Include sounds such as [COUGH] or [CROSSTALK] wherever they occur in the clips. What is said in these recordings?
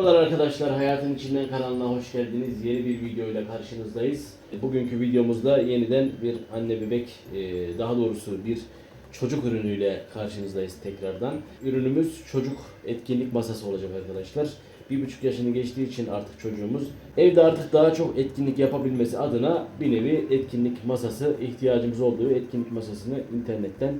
Merhabalar arkadaşlar, Hayatın İçinden kanalına hoş geldiniz. Yeni bir videoyla karşınızdayız. Bugünkü videomuzda yeniden bir anne bebek, e, daha doğrusu bir çocuk ürünüyle karşınızdayız tekrardan. Ürünümüz çocuk etkinlik masası olacak arkadaşlar. Bir buçuk yaşını geçtiği için artık çocuğumuz evde artık daha çok etkinlik yapabilmesi adına bir nevi etkinlik masası ihtiyacımız olduğu etkinlik masasını internetten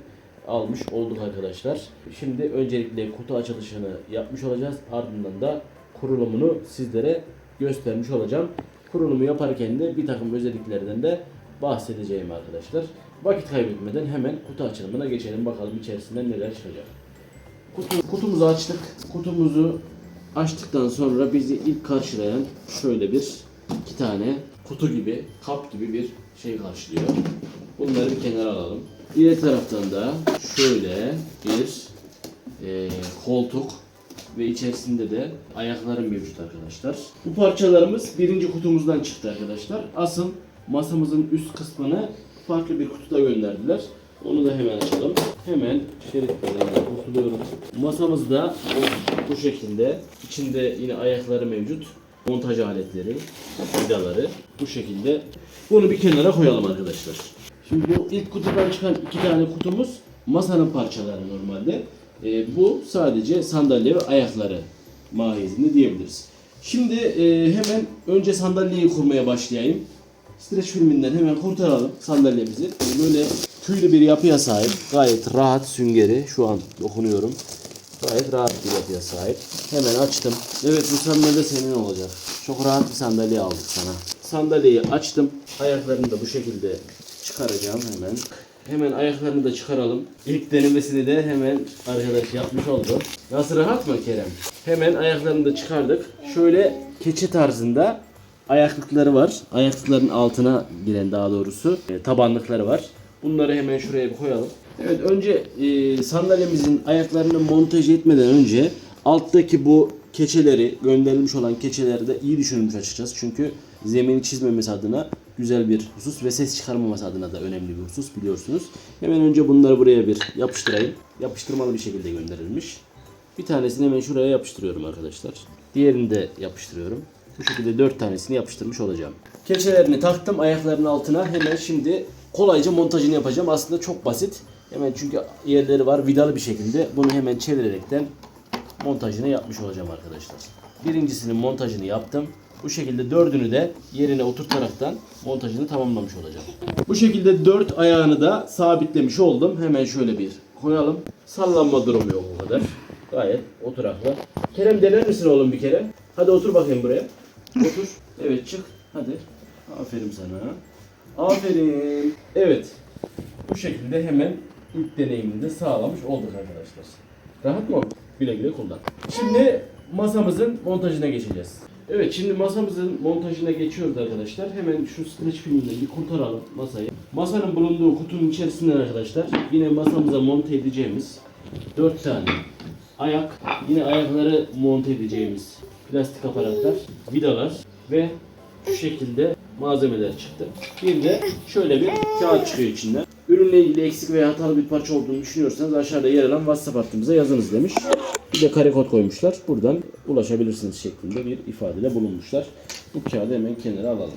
almış olduk arkadaşlar. Şimdi öncelikle kutu açılışını yapmış olacağız. Ardından da kurulumunu sizlere göstermiş olacağım. Kurulumu yaparken de bir takım özelliklerden de bahsedeceğim arkadaşlar. Vakit kaybetmeden hemen kutu açılımına geçelim. Bakalım içerisinden neler çıkacak. Kutu, kutumuzu açtık. Kutumuzu açtıktan sonra bizi ilk karşılayan şöyle bir iki tane kutu gibi, kap gibi bir şey karşılıyor. Bunları bir kenara alalım. Diğer taraftan da şöyle bir e, koltuk ve içerisinde de ayakları mevcut arkadaşlar. Bu parçalarımız birinci kutumuzdan çıktı arkadaşlar. Asıl masamızın üst kısmını farklı bir kutuda gönderdiler. Onu da hemen açalım. Hemen şeritlerinden kurtuluyorum. Masamız da bu şekilde. İçinde yine ayakları mevcut. Montaj aletleri, vidaları bu şekilde. Bunu bir kenara koyalım arkadaşlar. Şimdi bu ilk kutudan çıkan iki tane kutumuz masanın parçaları normalde. Ee, bu sadece sandalye ve ayakları mahiyetinde diyebiliriz. Şimdi e, hemen önce sandalyeyi kurmaya başlayayım. Streç filminden hemen kurtaralım sandalyemizi. Böyle tüylü bir yapıya sahip. Gayet rahat süngeri. Şu an dokunuyorum. Gayet rahat bir yapıya sahip. Hemen açtım. Evet bu sandalye senin olacak. Çok rahat bir sandalye aldık sana. Sandalyeyi açtım. Ayaklarını da bu şekilde çıkaracağım hemen. Hemen ayaklarını da çıkaralım. İlk denemesini de hemen arkadaş yapmış oldu. Nasıl rahat mı Kerem? Hemen ayaklarını da çıkardık. Şöyle keçe tarzında ayaklıkları var. Ayaklıkların altına giren daha doğrusu e, tabanlıkları var. Bunları hemen şuraya bir koyalım. Evet önce e, sandalyemizin ayaklarını montaj etmeden önce alttaki bu keçeleri gönderilmiş olan keçeleri de iyi düşünülmüş açıkçası. Çünkü zemini çizmemesi adına güzel bir husus ve ses çıkarmaması adına da önemli bir husus biliyorsunuz. Hemen önce bunları buraya bir yapıştırayım. Yapıştırmalı bir şekilde gönderilmiş. Bir tanesini hemen şuraya yapıştırıyorum arkadaşlar. Diğerini de yapıştırıyorum. Bu şekilde dört tanesini yapıştırmış olacağım. Keçelerini taktım ayaklarının altına. Hemen şimdi kolayca montajını yapacağım. Aslında çok basit. Hemen çünkü yerleri var vidalı bir şekilde. Bunu hemen çevirerekten montajını yapmış olacağım arkadaşlar. Birincisinin montajını yaptım. Bu şekilde dördünü de yerine oturtaraktan montajını tamamlamış olacağım. Bu şekilde dört ayağını da sabitlemiş oldum. Hemen şöyle bir koyalım. Sallanma durumu yok o kadar. Gayet oturaklı. Kerem dener misin oğlum bir kere? Hadi otur bakayım buraya. Otur. [LAUGHS] Evet çık. Hadi. Aferin sana. Aferin. Evet. Bu şekilde hemen ilk deneyimini de sağlamış olduk arkadaşlar. Rahat mı? Güle güle kullan. Şimdi masamızın montajına geçeceğiz. Evet şimdi masamızın montajına geçiyoruz arkadaşlar. Hemen şu streç filminden bir kurtaralım masayı. Masanın bulunduğu kutunun içerisinden arkadaşlar yine masamıza monte edeceğimiz 4 tane ayak, yine ayakları monte edeceğimiz plastik aparatlar, vidalar ve şu şekilde malzemeler çıktı. Bir de şöyle bir kağıt çıkıyor içinden. Ürünle ilgili eksik veya hatalı bir parça olduğunu düşünüyorsanız aşağıda yer alan WhatsApp hattımıza yazınız demiş. Bir de kare kod koymuşlar. Buradan ulaşabilirsiniz şeklinde bir ifadede bulunmuşlar. Bu kağıdı hemen kenara alalım.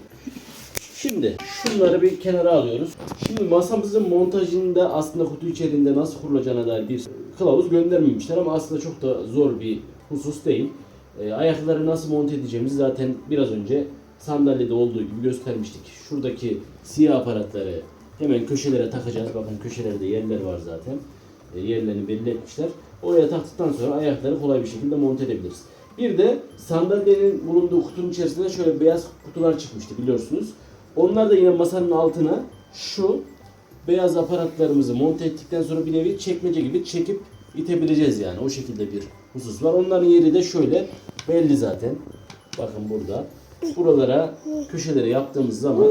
Şimdi şunları bir kenara alıyoruz. Şimdi masamızın montajında aslında kutu içerisinde nasıl kurulacağına dair bir kılavuz göndermemişler ama aslında çok da zor bir husus değil. E, ayakları nasıl monte edeceğimizi zaten biraz önce sandalyede olduğu gibi göstermiştik. Şuradaki siyah aparatları hemen köşelere takacağız. Bakın köşelerde yerler var zaten. E, yerlerini belli etmişler. Oraya taktıktan sonra ayakları kolay bir şekilde monte edebiliriz. Bir de sandalyenin bulunduğu kutunun içerisinde şöyle beyaz kutular çıkmıştı biliyorsunuz. Onlar da yine masanın altına şu beyaz aparatlarımızı monte ettikten sonra bir nevi çekmece gibi çekip itebileceğiz yani. O şekilde bir husus var. Onların yeri de şöyle belli zaten. Bakın burada. Buralara köşelere yaptığımız zaman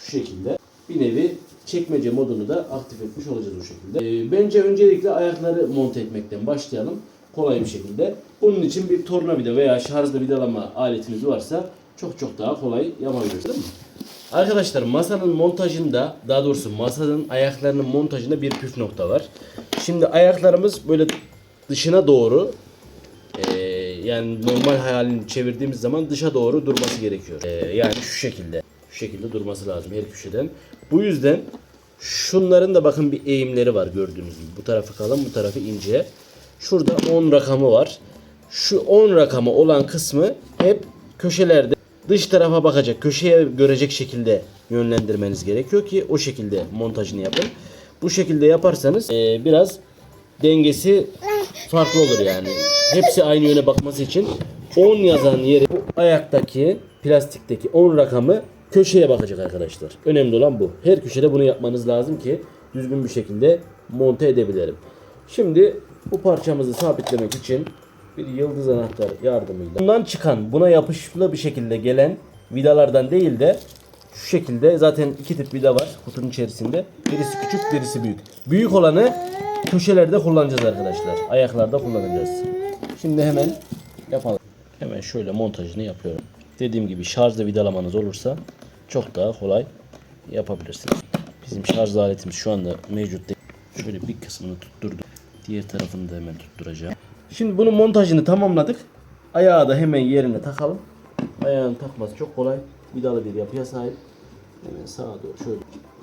şu şekilde bir nevi çekmece modunu da aktif etmiş olacağız o şekilde. Ee, bence öncelikle ayakları monte etmekten başlayalım. Kolay bir şekilde. Bunun için bir tornavida veya şarjlı vidalama aletiniz varsa çok çok daha kolay yapabiliriz değil mi? Arkadaşlar masanın montajında daha doğrusu masanın ayaklarının montajında bir püf nokta var. Şimdi ayaklarımız böyle dışına doğru eee, yani normal halini çevirdiğimiz zaman dışa doğru durması gerekiyor. Ee, yani şu şekilde. Şekilde durması lazım her köşeden. Bu yüzden şunların da bakın bir eğimleri var gördüğünüz gibi. Bu tarafı kalın, bu tarafı ince. Şurada 10 rakamı var. Şu 10 rakamı olan kısmı hep köşelerde dış tarafa bakacak, köşeye görecek şekilde yönlendirmeniz gerekiyor ki o şekilde montajını yapın. Bu şekilde yaparsanız eee, biraz dengesi farklı olur yani. Hepsi aynı yöne bakması için 10 yazan yeri bu ayaktaki plastikteki 10 rakamı köşeye bakacak arkadaşlar. Önemli olan bu. Her köşede bunu yapmanız lazım ki düzgün bir şekilde monte edebilirim. Şimdi bu parçamızı sabitlemek için bir yıldız anahtar yardımıyla bundan çıkan buna yapışıklı bir şekilde gelen vidalardan değil de şu şekilde zaten iki tip vida var kutunun içerisinde. Birisi küçük birisi büyük. Büyük olanı köşelerde kullanacağız arkadaşlar. Ayaklarda kullanacağız. Şimdi hemen yapalım. Hemen şöyle montajını yapıyorum. Dediğim gibi şarjlı vidalamanız olursa çok daha kolay yapabilirsiniz. Bizim şarj aletimiz şu anda mevcut değil. Şöyle bir kısmını tutturdum. Diğer tarafını da hemen tutturacağım. Şimdi bunun montajını tamamladık. Ayağı da hemen yerine takalım. Ayağın takması çok kolay. Vidalı bir yapıya sahip. Hemen sağa doğru şöyle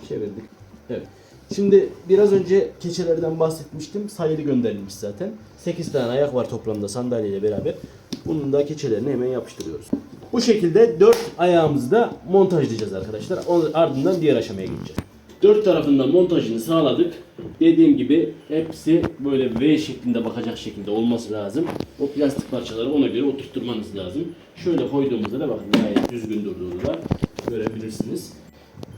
çevirdik. Evet. Şimdi biraz önce keçelerden bahsetmiştim. Sayılı gönderilmiş zaten. 8 tane ayak var toplamda sandalyeyle beraber. Bunun da keçelerini hemen yapıştırıyoruz. Bu şekilde 4 ayağımızı da montajlayacağız arkadaşlar. Ardından diğer aşamaya geçeceğiz. Dört tarafından montajını sağladık. Dediğim gibi hepsi böyle V şeklinde bakacak şekilde olması lazım. O plastik parçaları ona göre oturtturmanız lazım. Şöyle koyduğumuzda da bakın gayet düzgün durduğunu da görebilirsiniz.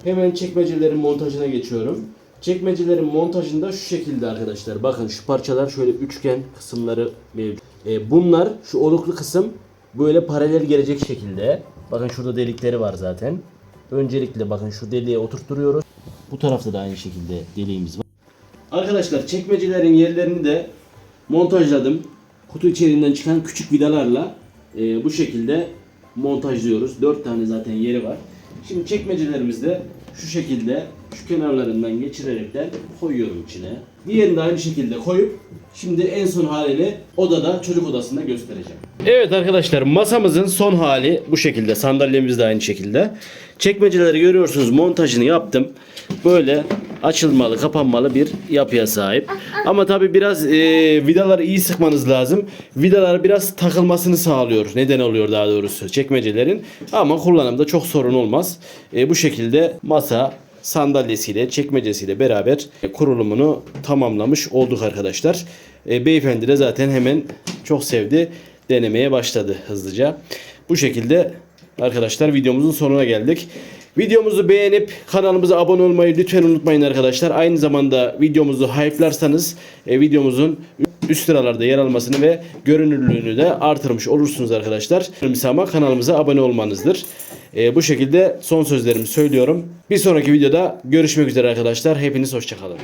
Hemen çekmecelerin montajına geçiyorum. Çekmecelerin montajında şu şekilde arkadaşlar. Bakın şu parçalar şöyle üçgen kısımları mevcut. E, bunlar şu oluklu kısım böyle paralel gelecek şekilde. Bakın şurada delikleri var zaten. Öncelikle bakın şu deliğe oturtturuyoruz. Bu tarafta da aynı şekilde deliğimiz var. Arkadaşlar çekmecelerin yerlerini de montajladım. Kutu içeriğinden çıkan küçük vidalarla e, bu şekilde montajlıyoruz. 4 tane zaten yeri var. Şimdi çekmecelerimizde şu şekilde şu kenarlarından geçirerekten koyuyorum içine. Diğerini de aynı şekilde koyup şimdi en son halini odada çocuk odasında göstereceğim. Evet arkadaşlar masamızın son hali bu şekilde. Sandalyemiz de aynı şekilde. Çekmeceleri görüyorsunuz montajını yaptım. Böyle açılmalı kapanmalı bir yapıya sahip. Ama tabi biraz e, vidaları iyi sıkmanız lazım. Vidalar biraz takılmasını sağlıyor. Neden oluyor daha doğrusu çekmecelerin. Ama kullanımda çok sorun olmaz. E, bu şekilde masa sandalyesiyle çekmecesiyle beraber kurulumunu tamamlamış olduk arkadaşlar. E, beyefendi de zaten hemen çok sevdi. Denemeye başladı hızlıca. Bu şekilde arkadaşlar videomuzun sonuna geldik. Videomuzu beğenip kanalımıza abone olmayı lütfen unutmayın arkadaşlar. Aynı zamanda videomuzu hype'larsanız e, videomuzun üst sıralarda yer almasını ve görünürlüğünü de artırmış olursunuz arkadaşlar. Ama kanalımıza abone olmanızdır. E, bu şekilde son sözlerimi söylüyorum. Bir sonraki videoda görüşmek üzere arkadaşlar. Hepiniz hoşçakalın.